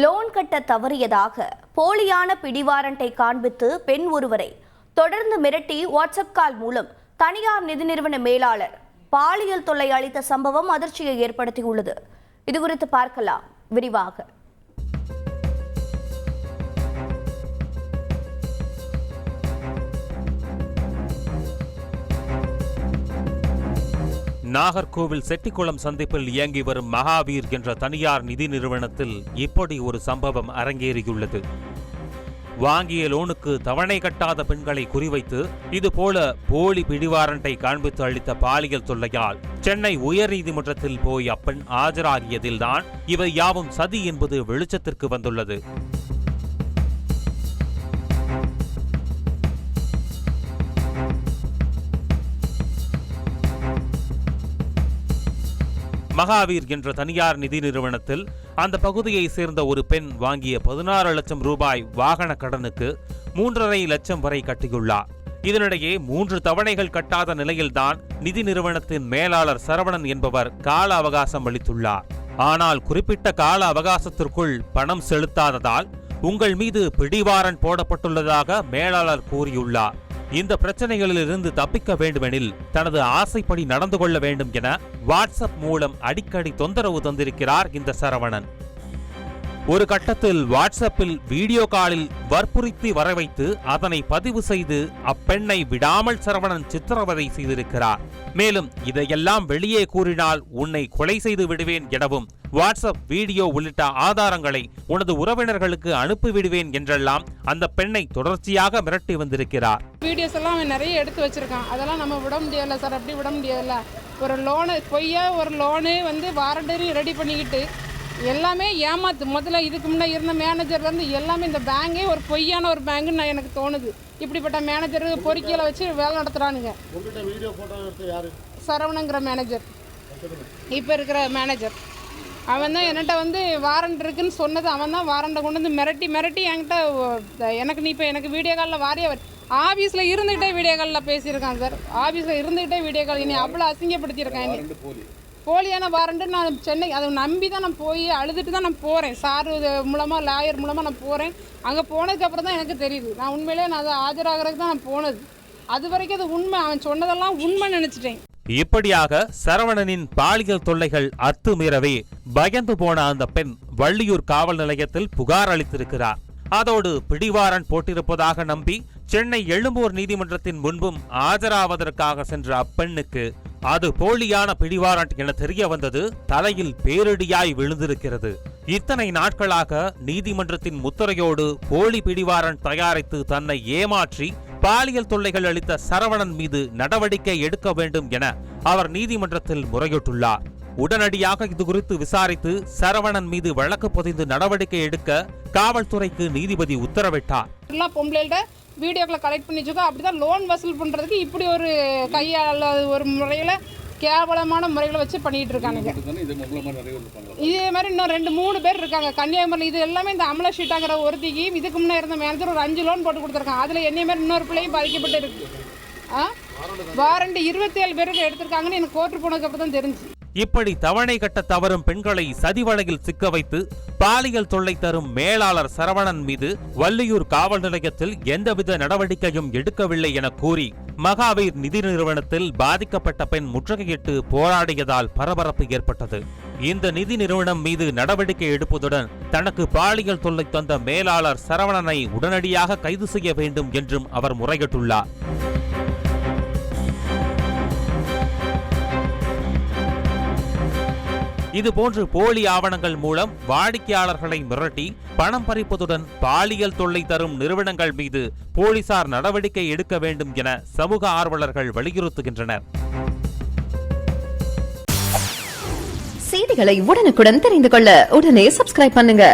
Loan கட்ட தவறியதாக போலியான பிடிவாரண்டை காண்பித்து பெண் ஒருவரை தொடர்ந்து மிரட்டி வாட்ஸ்அப் கால் மூலம் தனியார் நிதி நிறுவன மேலாளர் பாலியல் தொல்லை அளித்த சம்பவம் அதிர்ச்சியை ஏற்படுத்தியுள்ளது. இதுகுறித்து பார்க்கலாம். விரிவாக. நாகர்கோவில் செட்டிக்குளம் சந்திப்பில் இயங்கி வரும் மகாவீர் என்ற தனியார் நிதி நிறுவனத்தில் இப்படி ஒரு சம்பவம் அரங்கேறியுள்ளது. வாங்கிய லோனுக்கு தவணை கட்டாத பெண்களை குறிவைத்து இதுபோல போலி பிடிவாரண்டை காண்பித்து அளித்த பாலியல் தொல்லையால் சென்னை உயர்நீதிமன்றத்தில் போய் அப்பெண் ஆஜராகியதில்தான் இவை யாவும் சதி என்பது வெளிச்சத்திற்கு வந்துள்ளது. மகாவீர் என்ற தனியார் நிதி நிறுவனத்தில் அந்த பகுதியை சேர்ந்த ஒரு பெண் வாங்கிய பதினாறு லட்சம் ரூபாய் வாகன கடனுக்கு மூன்றரை லட்சம் வரை கட்டியுள்ளார். இதனிடையே மூன்று தவணைகள் கட்டாத நிலையில்தான் நிதி நிறுவனத்தின் மேலாளர் சரவணன் என்பவர் கால அவகாசம் அளித்துள்ளார். ஆனால் குறிப்பிட்ட கால அவகாசத்திற்குள் பணம் செலுத்தாததால் உங்கள் மீது பிடிவாரன் போடப்பட்டுள்ளதாக மேலாளர் கூறியுள்ளார். இந்த பிரச்சனைகளிலிருந்து தப்பிக்க வேண்டுமெனில் தனது ஆசைப்படி நடந்து கொள்ள வேண்டும் என வாட்ஸ்அப் மூலம் அடிக்கடி தொந்தரவு தந்திருக்கிறார் இந்த சரவணன். ஒரு கட்டத்தில் வாட்ஸ்அப்பில் வீடியோ காலில் வற்புறுத்தி வரவைத்து அதனை பதிவு செய்து அப்பெண்ணை விடாமல் சரவணன் சித்திரவதை செய்திருக்கிறார். மேலும் இதையெல்லாம் வெளியே கூறினால் உன்னை கொலை செய்து விடுவேன் எனவும் வாட்ஸ்அப் வீடியோ உள்ளிட்ட ஆதாரங்களை உனது உறவினர்களுக்கு அனுப்பி விடுவேன் என்றெல்லாம் அந்த பெண்ணை தொடர்ச்சியாக மிரட்டி வந்திருக்கிறார். வீடியோஸ் எல்லாம் அவன் நிறைய எடுத்து வச்சிருக்கான். அதெல்லாம் நம்ம விட முடியல சார். அப்படி விட முடியல ஒரு லோனு பொய்யா ஒரு லோனு வந்து வாரண்டரியும் ரெடி பண்ணிக்கிட்டு எல்லாமே ஏமாத்து. முதல்ல இதுக்கு முன்னே இருந்த மேனேஜர்லேருந்து எல்லாமே இந்த பேங்கே ஒரு பொய்யான ஒரு பேங்குன்னு நான் எனக்கு தோணுது. இப்படிப்பட்ட மேனேஜர் பொறிக்கையில் வச்சு வேலை நடத்துகிறானுங்க உங்கள்கிட்ட வீடியோ ஃபோட்டோ எடுத்து யாரு? சரவணங்கிற மேனேஜர் இப்போ இருக்கிற மேனேஜர் அவன் தான் என்கிட்ட வந்து வாரண்ட் இருக்குன்னு சொன்னது அவன் தான் வாரண்டை கொண்டு வந்து மிரட்டி மிரட்டி என்கிட்ட எனக்கு நீ இப்போ எனக்கு வீடியோ காலில் வாரிய ஆஃபீஸில் இருந்துகிட்டே வீடியோ காலில் பேசியிருக்கான் சார் ஆஃபீஸில் இருந்துகிட்டே வீடியோ கால் என்னை அவ்வளோ அசிங்கப்படுத்தியிருக்கான் என்னை போலியான வாரண்ட் நான் சென்னை அதை நம்பி தான் நான் போய் அழுதுட்டு தான் நான் போகிறேன் சார் மூலமாக லாயர் மூலமாக நான் போகிறேன் அங்கே போனதுக்கப்புறம் தான் எனக்கு தெரியுது. நான் உண்மையிலே நான் அதை ஆஜராகிறதுக்கு தான் நான் போனது. அது வரைக்கும் அது உண்மை. அவன் சொன்னதெல்லாம் உண்மை நினச்சிட்டேன். இப்படியாக சரவணனின் பாலியல் தொல்லைகள் அத்துமீறவே பயந்து போன அந்த பெண் வள்ளியூர் காவல் நிலையத்தில் புகார் அளித்திருக்கிறார். அதோடு பிடிவாரன் போட்டிருப்பதாக நம்பி சென்னை எழும்பூர் நீதிமன்றத்தின் முன்பும் ஆஜராவதற்காக சென்ற அப்பெண்ணுக்கு அது போலியான பிடிவாரண்ட் என தெரிய வந்தது தலையில் பேரிடியாய் விழுந்திருக்கிறது. இத்தனை நாட்களாக நீதிமன்றத்தின் முத்திரையோடு போலி பிடிவாரண்ட் தயாரித்து தன்னை ஏமாற்றி பாலியல் தொல்லைகள் அளித்த சரவணன் மீது நடவடிக்கை எடுக்க வேண்டும் என அவர் நீதிமன்றத்தில் முறையிட்டுள்ளார். உடனடியாக இது குறித்து விசாரித்து சரவணன் மீது வழக்கு பதிந்து நடவடிக்கை எடுக்க காவல்துறைக்கு நீதிபதி உத்தரவிட்டார். பொம்பளைகிட்ட வீடியோக்களை கலெக்ட் பண்ணி வச்சுக்கோ அப்படி தான் லோன் வசூல் பண்ணுறதுக்கு இப்படி ஒரு கையால் ஒரு முறையில் கேவலமான முறைகளை வச்சு பண்ணிட்டு இருக்கானுங்க இதே மாதிரி இன்னும் ரெண்டு மூணு பேர் இருக்காங்க. கன்னியாகுமரி இது எல்லாமே இந்த அமல ஷீட்டாங்கிற ஒருத்திக்கு இதுக்கு முன்னே இருந்த மேனேஜர் ஒரு அஞ்சு லோன் போட்டு கொடுத்துருக்காங்க. அதில் என்னைய மாதிரி இன்னொரு பிள்ளையும் பாதிக்கப்பட்டு இருக்கு. ஆ? வாரண்ட் இருபத்தி ஏழு பேருக்கு எடுத்திருக்காங்கன்னு எனக்கு கோர்ட்டு போனதுக்கப்புறம் தான் தெரிஞ்சு. இப்படி தவணை கட்ட தவறும் பெண்களை சதிவலையில் சிக்க வைத்து பாலியல் தொல்லை தரும் மேலாளர் சரவணன் மீது வள்ளியூர் காவல் நிலையத்தில் எந்தவித நடவடிக்கையும் எடுக்கவில்லை என கூறி மகாவீர் நிதி நிறுவனத்தில் பாதிக்கப்பட்ட பெண் முற்றுகையிட்டு போராடியதால் பரபரப்பு ஏற்பட்டது. இந்த நிதி நிறுவனம் மீது நடவடிக்கை எடுப்பதுடன் தனக்கு பாலியல் தொல்லை தந்த மேலாளர் சரவணனை உடனடியாக கைது செய்ய வேண்டும் என்றும் அவர் முறையிட்டுள்ளார். இதுபோன்று போலி ஆவணங்கள் மூலம் வாடிக்கையாளர்களை மிரட்டி பணம் பறிப்பதுடன் பாலியல் தொல்லை தரும் நிறுவனங்கள் மீது போலீசார் நடவடிக்கை எடுக்க வேண்டும் என சமூக ஆர்வலர்கள் வலியுறுத்துகின்றனர். செய்திகளை உடனுக்குடன் தெரிந்து கொள்ள உடனே சப்ஸ்கிரைப் பண்ணுங்க.